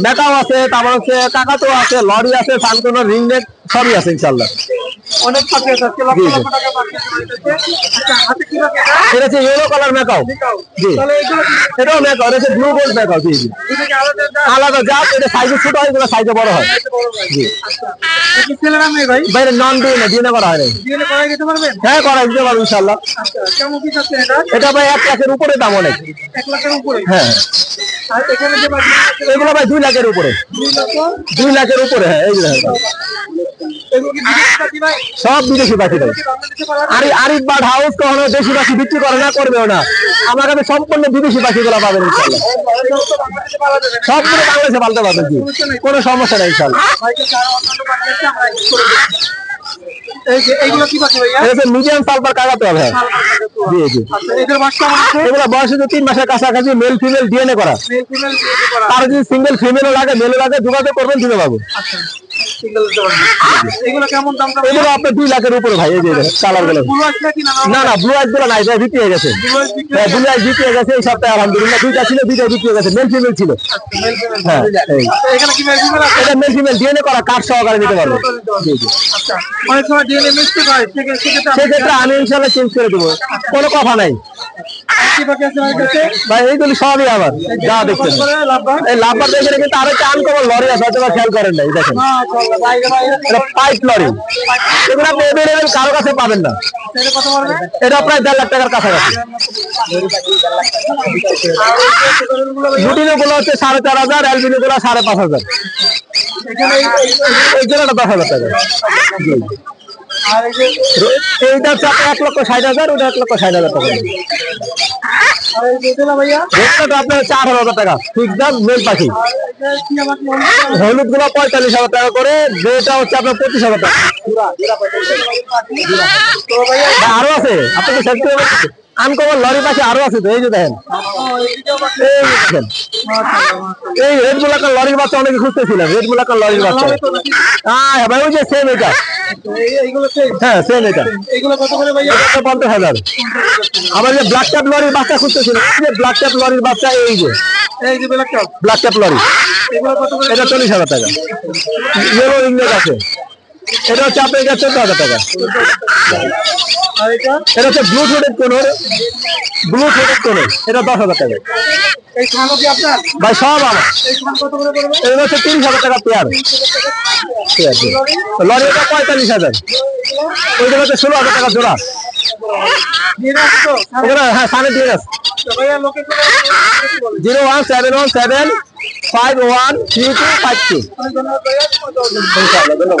Macaw আছে তারপর হচ্ছে কাকাতো আছে লরি আছে সানকোনো রিং নেট সবই আছে ইনশাল্লাহ অনেক পাখি আছে আজকে লক্ষ জি, জি। লক্ষ টাকা পাখি আচ্ছা হাতে কি পাখি এটা? হচ্ছে ইয়েলো কালার মেকাও। জি। তাহলে এগুলো এটাও মেকাও এটা হচ্ছে ব্লু গোল্ড মেকাও জি জি। আলাদা জাত? এটা সাইজে ছোট হয় এগুলো সাইজে বড় হয়। জি। আচ্ছা। কি ছেলেরা ভাই? নন ডিএনএ ডিএনএ করা হয় নাই। ডিএনএ করাই দিতে পারবেন? হ্যাঁ করা দিতে পারব ইনশাল্লাহ আচ্ছা কেমন কি চাচ্ছেন এটা? এটা ভাই এক লাখের উপরে দাম অনেক। এক লাখের উপরে? হ্যাঁ। আর এগুলো ভাই দুই লাখের উপরে। দুই লাখের উপরে হ্যাঁ এগুলো কি সব বিদেশি পাখি ভাই। কি পারবেন আর আরিফ বার্ড হাউস কখনো দেশি পাখি বিক্রি করে না করবেও না। আমার কাছে সম্পূর্ণ বিদেশি পাখিগুলো পাবেন ইনশাল্লাহ না। সবগুলো বাংলাদেশে পালতে পারবেন জি। কোনো সমস্যা নেই ইনশাল্লাহ এই যে এইগুলো কি পাখি ভাইয়া? এটা মিডিয়াম সালফার কাকাতে হবে জি জি। আচ্ছা এদের বাস কেমন আছে? এগুলো বয়স হচ্ছে তিন মাসের কাছাকাছি মেল ফিমেল ডিএনএ করা। মেল ফিমেল বিয়ে করা। তার যদি সিঙ্গেল ফিমেলও লাগে মেলও লাগে যোগাযোগ করবেন দিতে আচ্ছা। পারবেন এগুলো কেমন দাম দাম এগুলো আপনার দুই লাখের উপরে ভাই এই যে কালারগুলো পুরো আছে কি না না না ব্লু আইসগুলো নাই ভাই বিক্রি হয়ে গেছে। পুরো বিক্রি হ্যাঁ ব্লু আইস বিক্রি হয়ে গেছে এই সপ্তাহে আলহামদুলিল্লাহ। দুইটা ছিল দুইটা বিক্রি হয়ে গেছে মেল ফিমেল ছিল। হ্যাঁ এই। এখানে কি মেল ফিমেল আছে? এটা মেল ফিমেল ডিএনএ করা কার্ড সহকারে নিতে পারব। জি জি। আচ্ছা অনেক সময় ডিএনএ মিস্টেক হয় সেক্ষেত্রে সেক্ষেত্রে সেক্ষেত্রে আমি ইনশাল্লাহ চেঞ্জ করে দেবো। কোনো কথা নাই। ভাই এইগুলি সবই আমার যা দেখছেন। এই লাভবার দেখে কিন্তু আরও একটা আনকমন লরি আছে হয়তো বা খেয়াল করেন নাই দেখেন। Pipe lorry. এগুলো আপনি এভেলেবেল কারও কাছে পাবেন না। এটা প্রায় দেড় লাখ টাকার কাছাকাছি। লুটিনো গুলো হচ্ছে সাড়ে চার হাজার অ্যালবিনো গুলো সাড়ে পাঁচ হাজার। এই- এই দশ হাজার টাকা। এইটা হচ্ছে এক লক্ষ ষাট হাজার ওটা এক লক্ষ ষাট হাজার টাকা। পাখি? হলুদ পঁয়তাল্লিশ টাকা আছে লরি পাশে আরও আছে তো, এই যে দেখেন। এই। রেড বুলাকার লরির বাচ্চা অনেকে খুঁজতেছিলেন রেড বুলাকার লরির বাচ্চা হ্যাঁ ভাই, ওই যে সেম এটা? হ্যাঁ এটা। পঞ্চাশ হাজার। আবার যে ব্ল্যাক ট্যাপ লরির বাচ্চা খুঁজতেছিলেন এই ব্ল্যাক ট্যাপ লরির বাচ্চা এই যে। ব্ল্যাক ট্যাপ লরি এটা চল্লিশ হাজার টাকা। ইয়েলো ইংলেজ আছে। এটা হচ্ছে আপনার এটা চোদ্দ হাজার টাকা। এটা হচ্ছে blue throated conure blue throated conure এটা দশ হাজার টাকা। ভাই সব আমার। এটা হচ্ছে তিরিশ হাজার টাকা পেয়ার লরি এটা পঁয়তাল্লিশ হাজার। ওইটা হচ্ছে ষোলো হাজার টাকা জোড়া। দিয়ে হ্যাঁ সাড়ে তিন আছে zero one seven one seven five one three two five two. ধন্যবাদ।